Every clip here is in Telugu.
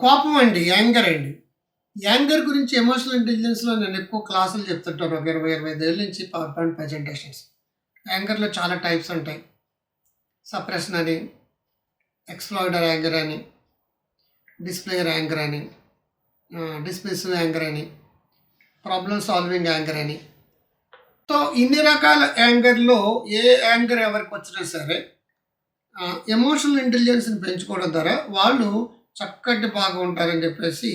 కోపం అండి యాంగర్ అండి. యాంగర్ గురించి ఎమోషనల్ ఇంటెలిజెన్స్లో నేను ఎక్కువ క్లాసులు చెప్తుంటాను ఒక ఇరవై ఇరవై ఐదు నుంచి పవర్ పాయింట్ ప్రజెంటేషన్స్ యాంగర్లో చాలా టైప్స్ ఉంటాయి. సప్రెషన్ అని ఎక్స్ప్లోయిడర్ యాంగర్ అని డిస్ప్లేయర్ యాంగర్ అని డిస్మిసివ్ యాంగర్ అని ప్రాబ్లమ్ సాల్వింగ్ యాంగర్ అని. సో ఇన్ని రకాల యాంగర్లో ఏ యాంగర్ ఎవరికి వచ్చినా సరే ఎమోషనల్ ఇంటెలిజెన్స్ని పెంచుకోవడం ద్వారా వాళ్ళు చక్కటి బాగుంటారని చెప్పేసి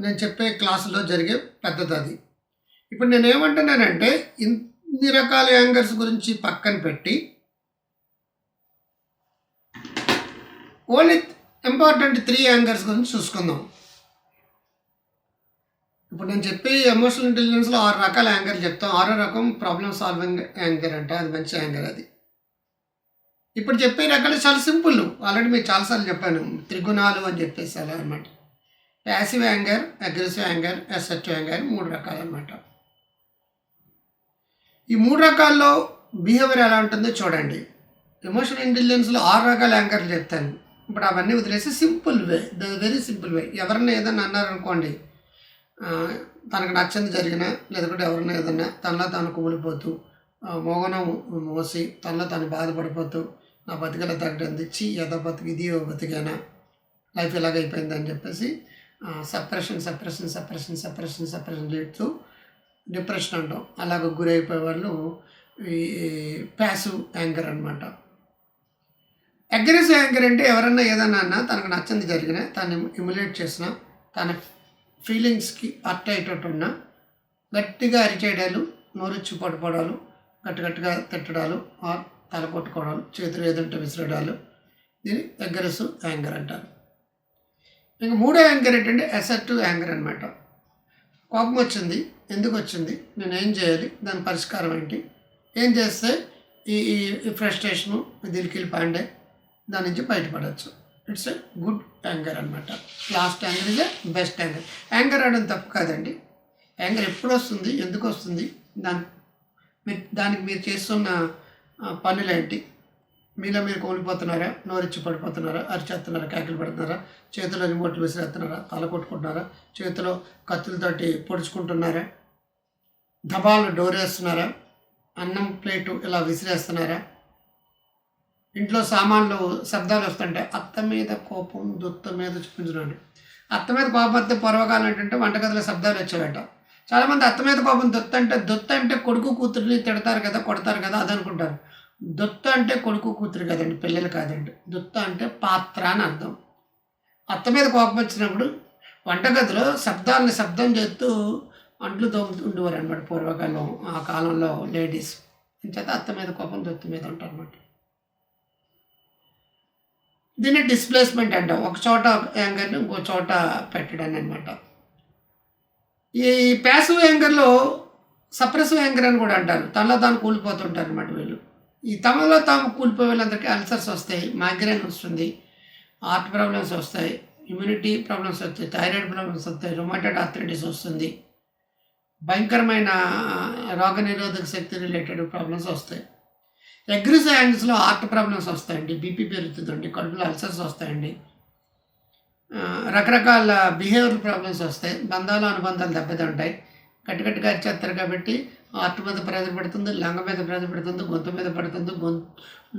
నేను చెప్పే క్లాసులో జరిగే పెద్దది అది ఇప్పుడు నేను ఏమంటున్నానంటే ఇన్ని రకాల యాంగర్స్ గురించి పక్కన పెట్టి ఓన్లీ ఇంపార్టెంట్ త్రీ యాంగర్స్ గురించి చూసుకుందాం. ఇప్పుడు నేను చెప్పి ఎమోషనల్ ఇంటెలిజెన్స్లో ఆరు రకాల యాంగర్ చెప్తాం. ఆరో రకం ప్రాబ్లమ్ సాల్వింగ్ యాంగర్ అంటే అది మంచి యాంగర్ అది. ఇప్పుడు చెప్పే రకాలు చాలా సింపుల్. ఆల్రెడీ మీకు చాలాసార్లు చెప్పాను. త్రిగుణాలు అని చెప్పేసి అలా అనమాట passive anger aggressive anger assertive anger మూడు రకాలు అనమాట ఈ మూడు రకాల్లో బిహేవియర్ ఎలా ఉంటుందో చూడండి. ఎమోషనల్ ఇంటెలిజెన్స్లో ఆరు రకాల యాంకర్లు చెప్తాను. ఇప్పుడు అవన్నీ వదిలేసి simple way the very simple way. ఎవరన్నా ఏదన్నా అన్నారనుకోండి తనకు నచ్చింది జరిగినా లేదంటే ఎవరన్నా ఏదన్నా తనలో తాను కుమిలిపోతూ మోగనం మోసి తనలో తాను బాధపడిపోతూ నా బతికల తగ్గంది తెచ్చి ఎద బతికి ఇది బతికేనా లైఫ్ ఎలాగైపోయింది చెప్పేసి suppression suppression suppression suppression suppression చేస్తూ డిప్రెషన్ అంటాం. అలాగ గురైపోయే వాళ్ళు ఈ ప్యాసివ్ యాంకర్ అనమాట అగ్రెసివ్ యాంకర్ అంటే ఎవరన్నా ఏదన్నా అన్నా తనకు నచ్చింది జరిగినా తను ఇమ్యులేట్ చేసిన తన ఫీలింగ్స్కి అర్ట్ అయ్యేటట్టు ఉన్నా గట్టిగా అరిచేయడాలు నోరుచ్చి పడిపోవడాలు గట్టిగట్టిగా తిట్టడాలు ఆర్ తల కొట్టుకోవడం చేతులు ఏదంటే విసిరడాలు. దీని అగ్రెసివ్ యాంగర్ అంటారు. ఇంకా మూడో యాంగర్ ఏంటంటే అసెప్టివ్ యాంగర్ అనమాట కోపం వచ్చింది ఎందుకు వచ్చింది నేను ఏం చేయాలి దాని పరిష్కారం ఏంటి? ఏం చేస్తే ఈ ఈ ఫ్రస్ట్రేషను దిల్కిల్ పాండే దాని నుంచి బయటపడవచ్చు ఇట్స్ ఎ గుడ్ యాంగర్ అనమాట last anger is a best anger anger ఆడడం తప్పు కాదండి. యాంగర్ ఎప్పుడు వస్తుంది ఎందుకు వస్తుంది దాని మీరు దానికి మీరు చేస్తున్న పనులేంటి మీలో మీరు కోల్పోతున్నారా? నోరిచ్చి పడిపోతున్నారా? అరిచేస్తున్నారా? కేకలు పెడుతున్నారా? చేతిలో రిమోట్లు విసిరేస్తున్నారా? తల కొట్టుకుంటున్నారా? చేతిలో కత్తులతోటి పొడుచుకుంటున్నారా? దబాలు డోరేస్తున్నారా? అన్నం ప్లేటు ఇలా విసిరేస్తున్నారా? ఇంట్లో సామాన్లు శబ్దాలు వస్తుంటే అత్త మీద కోపం దుత్త మీద చూపించడండి అత్త మీద కోపం వస్తే పూర్వకాలం ఏంటంటే వంటగదిలో శబ్దాలు వచ్చేవట. చాలామంది అత్త మీద కోపం దొత్త అంటే దొత్త అంటే కొడుకు కూతుర్ని తిడతారు కదా కొడతారు కదా అది అనుకుంటారు. దొత్త అంటే కొడుకు కూతురు కదండి పిల్లలు కాదండి. దొత్త అంటే పాత్ర అని అర్థం. అత్త మీద కోపం వచ్చినప్పుడు వంటగదిలో శబ్దాలని శబ్దం చేస్తూ అంట్లు తోముతూ ఉండేవారు అనమాట పూర్వకాలం ఆ కాలంలో లేడీస్. చేత అత్త మీద కోపం దొత్త మీద ఉంటారు అనమాట దీన్ని డిస్ప్లేస్మెంట్ అంటాం. ఒక చోట యాంగర్ని ఇంకో చోట పెట్టడం అనమాట ఈ ప్యాసివ్ యాంగర్లో సప్రెసివ్ యాంగర్ అని కూడా అంటారు. తనలో తాను కూలిపోతుంటారు అనమాట వీళ్ళు. ఈ తమలో తాము కూలిపోయే వాళ్ళందరికీ అల్సర్స్ వస్తాయి మైగ్రేన్ వస్తుంది హార్ట్ ప్రాబ్లమ్స్ వస్తాయి ఇమ్యూనిటీ ప్రాబ్లమ్స్ వస్తాయి థైరాయిడ్ ప్రాబ్లమ్స్ వస్తాయి రొమాటైడ్ ఆర్థరైటిస్ వస్తుంది భయంకరమైన రోగ నిరోధక శక్తి రిలేటెడ్ ప్రాబ్లమ్స్ వస్తాయి. అగ్రెసివ్ యాంగిల్స్లో హార్ట్ ప్రాబ్లమ్స్ వస్తాయండి బీపీ పెరుగుతుందండి కడుపులో అల్సర్స్ వస్తాయండి. రకరకాల బిహేవియర్ ప్రాబ్లమ్స్ వస్తాయి. బంధాలు అనుబంధాలు దెబ్బతింటాయి. గట్టి గట్టిగా అరిచేస్తారు కాబట్టి ఆర్ట్ మీద ప్రెజర్ పడుతుంది లంగ మీద ప్రెజర్ పడుతుంది గొంతు మీద పడుతుంది గొంతు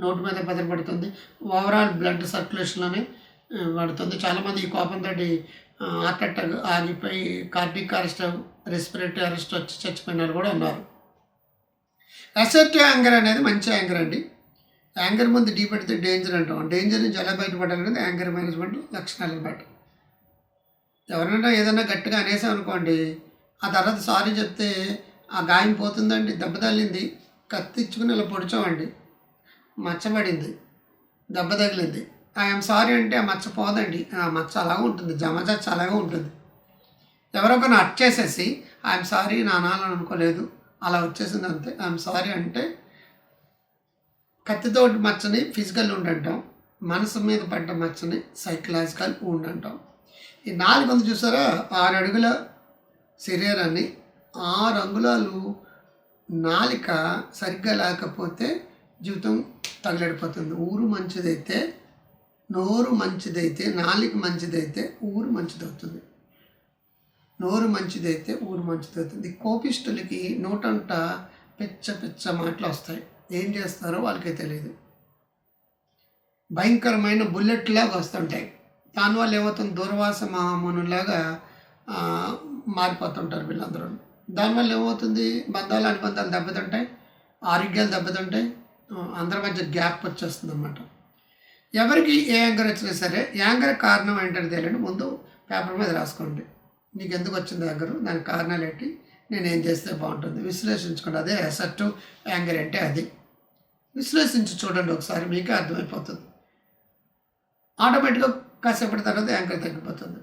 నోటు మీద ప్రెజర్ పడుతుంది. ఓవరాల్ బ్లడ్ సర్క్యులేషన్లోనే పడుతుంది చాలామంది ఈ కోపంతో హార్ట్ అటాక్ ఆగిపోయి కార్డిక్ అరెస్ట్ రెస్పిరేటరీ అరెస్ట్ వచ్చి చచ్చిపోయిన వాళ్ళు కూడా ఉన్నారు. అసెప్టివ్ యాంగర్ అనేది మంచి యాంగర్ అండి. యాంకర్ ముందు డీ పెడితే డేంజర్ అంటాం. డేంజర్ నుంచి ఎలా బయటపడాలనేది యాంగర్ మేనేజ్మెంట్ లక్షణాలు అనమాట ఎవరైనా ఏదైనా గట్టిగా అనేసాం అనుకోండి ఆ తర్వాత సారీ చెప్తే ఆ గాయం పోతుందండి దెబ్బ తగిలింది కత్తిచ్చుకుని ఇలా పొడిచామండి. మచ్చబడింది దెబ్బ తగిలింది. ఐఎమ్ సారీ అంటే ఆ మచ్చ పోదండి. ఆ మచ్చ అలాగే ఉంటుంది జమచచ్చ అలాగే ఉంటుంది. ఎవరొకరిని అట్ చేసేసి ఐఎమ్ సారీ నా అనాలని అనుకోలేదు అలా వచ్చేసింది అంతే. ఐఎమ్ సారీ అంటే కత్తితోటి మచ్చని ఫిజికల్ ఉండి అంటాం మనసు మీద పడ్డ మచ్చని సైకలాజికల్ ఉండి అంటాం ఈ నాలుగు ఉంది చూసారా? ఆరు అడుగుల శరీరాన్ని ఆరు అంగుళాలు నాలిక సరిగ్గా లేకపోతే జీవితం తగలడిపోతుంది. ఊరు మంచిదైతే నోరు మంచిదైతే నాలిక మంచిదైతే ఊరు మంచిదవుతుంది. నోరు మంచిదైతే ఊరు మంచిదవుతుంది. కోపిష్టులకి నోటంట పిచ్చ పిచ్చ మాటలు వస్తాయి. ఏం చేస్తారో వాళ్ళకే తెలియదు భయంకరమైన బుల్లెట్ లాగా వస్తుంటాయి. దానివల్ల ఏమవుతుంది? దూర్వాస మహామునులాగా మారిపోతుంటారు వీళ్ళందరూ. దానివల్ల ఏమవుతుంది? బంధాలు అనుబంధాలు దెబ్బతింటాయి. ఆరోగ్యాలు దెబ్బతింటాయి. అందరి మధ్య గ్యాప్ వచ్చేస్తుంది అన్నమాట ఎవరికి ఏ యాంగర్ వచ్చినా సరే యాంగర్ కారణం ఏంటని తెలియండి ముందు పేపర్ మీద రాసుకోండి. నీకు ఎందుకు వచ్చింది దగ్గర దానికి కారణాలు ఏంటి నేను ఏం చేస్తే బాగుంటుంది? విశ్లేషించుకోండి. అదే అసెప్టివ్ యాంగర్ అంటే అది. విశ్లేషించి చూడండి ఒకసారి మీకే అర్థమైపోతుంది. ఆటోమేటిక్గా కాసేపటి తర్వాత యాంకర్ తగ్గిపోతుంది.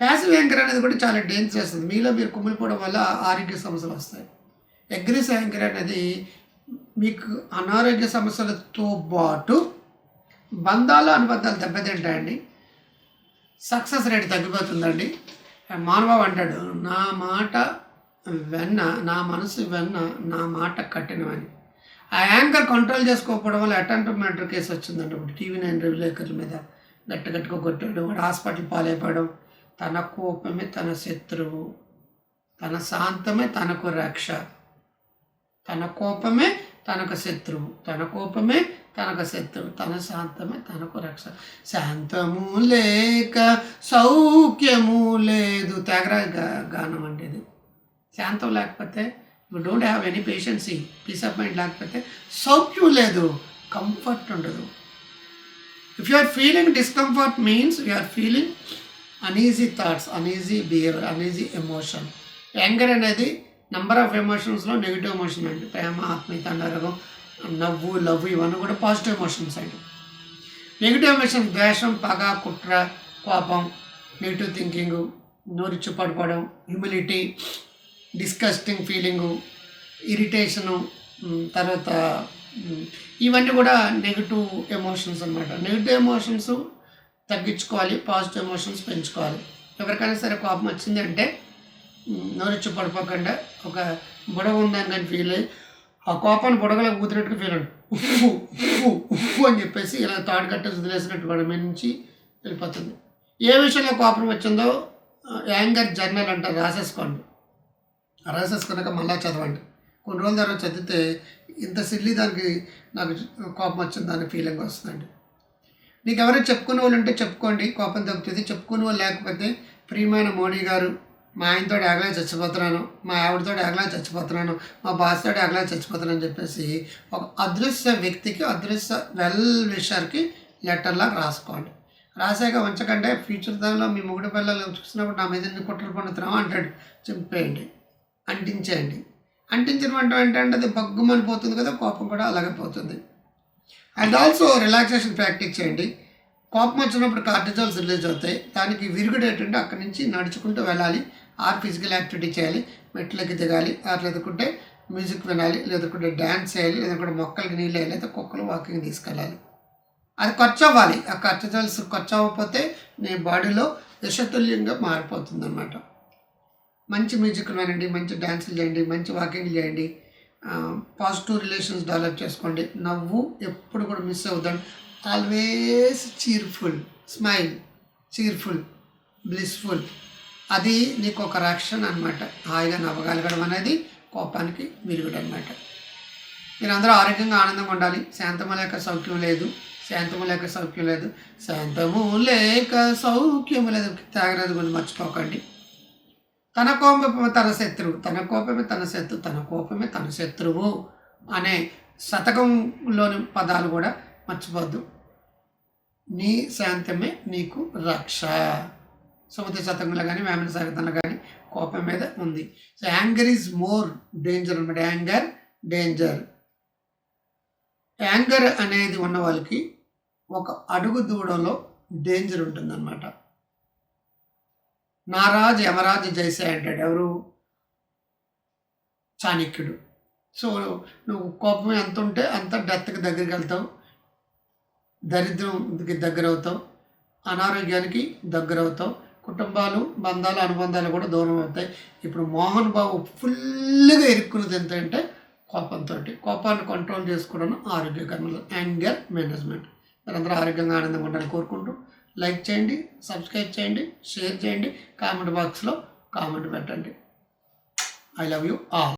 ప్యాసివ్ యాంకర్ అనేది కూడా చాలా డేంజర్ చేస్తుంది. మీలో మీరు కుమిలిపోవడం వల్ల ఆరోగ్య సమస్యలు వస్తాయి. అగ్రెసివ్ యాంకర్ అనేది మీకు అనారోగ్య సమస్యలతో పాటు బంధాలు అనుబంధాలు దెబ్బతింటాయండి. Success rate తగ్గిపోతుందండి. మానవ అంటాడు నా మాట వెన్న నా మనసు వెన్న నా మాట కఠినమని. ఆ యాంకర్ కంట్రోల్ చేసుకోకపోవడం వల్ల అటెంప్ట్ మ్యాటర్ కేసు వచ్చిందంట. ఇప్పుడు టీవీ నైన్ విలేకరుల మీద గట్టి గట్టిగా కొట్టడం వాడు హాస్పిటల్ పాలైపోవడం తన కోపమే తన శత్రువు తన శాంతమే తనకు రక్ష. తన కోపమే తనకు శత్రువు తన కోపమే తనకు శత్రువు తన శాంతమే తనకు రక్ష. శాంతము లేక సౌఖ్యము లేదు. తెగర గానం అంటే ఇది. శాంతం లేకపోతే you don't have any patience peace of mind లేకపోతే సౌఖ్యం లేదు. కంఫర్ట్ ఉండదు. If you are feeling discomfort means you are feeling uneasy thoughts uneasy behaviour uneasy emotion anger అనేది నంబర్ ఆఫ్ ఎమోషన్స్లో నెగిటివ్ ఎమోషన్ అండి ప్రేమ ఆత్మీయత అనురాగం నవ్వు లవ్ ఇవన్నీ కూడా పాజిటివ్ ఎమోషన్స్ అండి. నెగిటివ్ ఎమోషన్స్ ద్వేషం పగ కుట్ర కోపం నెగిటివ్ థింకింగ్ నోరిచ్చు పడిపోవడం హ్యూమిలిటీ డిస్కస్టింగ్ ఫీలింగు ఇరిటేషను తర్వాత ఇవన్నీ కూడా నెగిటివ్ ఎమోషన్స్ అనమాట నెగిటివ్ ఎమోషన్స్ తగ్గించుకోవాలి పాజిటివ్ ఎమోషన్స్ పెంచుకోవాలి. ఎవరికైనా సరే కోపం వచ్చింది అంటే మ్, నోరిచ్చు పడిపోకుండా ఒక బుడ ఉందని కానీ ఫీల్ అయ్యి ఆ కోపాన్ని బుడగలో ఊదినట్టుగా ఫీల్ అండి ఉప్పు ఉప్పు ఉప్పు అని చెప్పేసి ఇలా తాడు కట్ట వదిలేసినట్టు వాడి మీద నుంచి వెళ్ళిపోతుంది. ఏ విషయంలో కోపం వచ్చిందో యాంగర్ జర్నల్ అంటారు రాసేసుకోండి. రాసేసుకున్నాక మళ్ళీ చదవండి. కొన్ని రోజుల తర్వాత చదివితే ఇంత సిల్లి దానికి నాకు కోపం వచ్చింది అనే ఫీలింగ్ వస్తుందండి. నీకు ఎవరైనా చెప్పుకునే వాళ్ళు ఉంటే చెప్పుకోండి కోపం తగ్గుతుంది. చెప్పుకునే వాళ్ళు లేకపోతే ప్రియమైన మోడీ గారు మా ఆయనతో ఎగలా చచ్చిపోతున్నాను మా ఆవిడతో ఎగలా చచ్చిపోతున్నాను మా బాస్తో ఎగలా చచ్చిపోతున్నాను అని చెప్పేసి ఒక అదృశ్య వ్యక్తికి అదృశ్య వెల్ విషర్కి లెటర్లా రాసుకోండి. రాసాక ఉంచకంటే ఫ్యూచర్ దానిలో మీ మొగుడు పిల్లలు చూసినప్పుడు నా మీద ఎన్ని కుట్రలు పండుతున్నావు అంటాడు. చింపేయండి అంటించేయండి. అంటించడం ఏంటంటే అది బగ్గుమని పోతుంది కదా కోపం కూడా అలాగే పోతుంది. అండ్ ఆల్సో రిలాక్సేషన్ ప్రాక్టీస్ చేయండి. కోపం వచ్చినప్పుడు కార్టిజాల్స్ రిలీజ్ అవుతాయి. దానికి విరుగుడు ఏంటంటే అక్కడి నుంచి నడుచుకుంటూ వెళ్ళాలి. ఆర్ ఫిజికల్ యాక్టివిటీ చేయాలి. మెట్లకి దిగాలి. లేదుకుంటే మ్యూజిక్ వినాలి. లేదుకుంటే డ్యాన్స్ చేయాలి. లేదంటే మొక్కలకి నీళ్ళు వేయాలి. లేదా కుక్కలు వాకింగ్ తీసుకెళ్ళాలి. అది ఖర్చు అవ్వాలి. ఆ కార్టిజాల్స్ ఖర్చు అవ్వకపోతే నీ బాడీలో విషతుల్యంగా మారిపోతుంది అనమాట మంచి మ్యూజిక్ వినండి. మంచి డ్యాన్సులు చేయండి. మంచి వాకింగ్ చేయండి. పాజిటివ్ రిలేషన్స్ డెవలప్ చేసుకోండి. నవ్వు ఎప్పుడు కూడా మిస్ అవుతాడు always cheerful smile cheerful blissful అది నీకు ఒక రక్షణ అనమాట హాయిగా నవ్వగలగడం అనేది కోపానికి విరుగుడు అనమాట మీరందరూ ఆరోగ్యంగా ఆనందంగా ఉండాలి. శాంతము లేక సౌఖ్యం లేదు. శాంతము లేక సౌఖ్యం లేదు. శాంతము లేక సౌఖ్యము లేదు. త్యాగరాజు గురించి మర్చిపోకండి. తన కోపమే తన శత్రువు. తన కోపమే తన శత్రువు. తన కోపమే తన శత్రువు అనే శతకంలోని పదాలు కూడా మర్చిపోద్దు నీ శాంతమే నీకు రక్ష. సుమతి శతకంలో కానీ వేమన సాగతంలో కానీ కోపం మీద ఉంది. So anger is more danger అనమాట యాంగర్ డేంజర్ యాంగర్ అనేది ఉన్న వాళ్ళకి ఒక అడుగు దూడంలో డేంజర్ ఉంటుందన్నమాట. నారాజ్ యమరాజ్ జైసే అంటాడు ఎవరు? చాణక్యుడు. సో నువ్వు కోపం ఎంత ఉంటే అంత డెత్కి దగ్గరికి వెళ్తావు. దరిద్రంకి దగ్గరవుతాం అనారోగ్యానికి దగ్గరవుతాం కుటుంబాలు బంధాలు అనుబంధాలు కూడా దూరం అవుతాయి. ఇప్పుడు మోహన్ బాబు ఫుల్గా ఇరుక్కున్నది ఎంతంటే కోపంతో కోపాన్ని కంట్రోల్ చేసుకోవడం ఆరోగ్యకరమైన యాంగర్ మేనేజ్మెంట్ మీరందరూ ఆరోగ్యంగా ఆనందంగా ఉండాలని కోరుకుంటూ లైక్ చేయండి సబ్స్క్రైబ్ చేయండి షేర్ చేయండి కామెంట్ బాక్స్లో కామెంట్ పెట్టండి. I love you all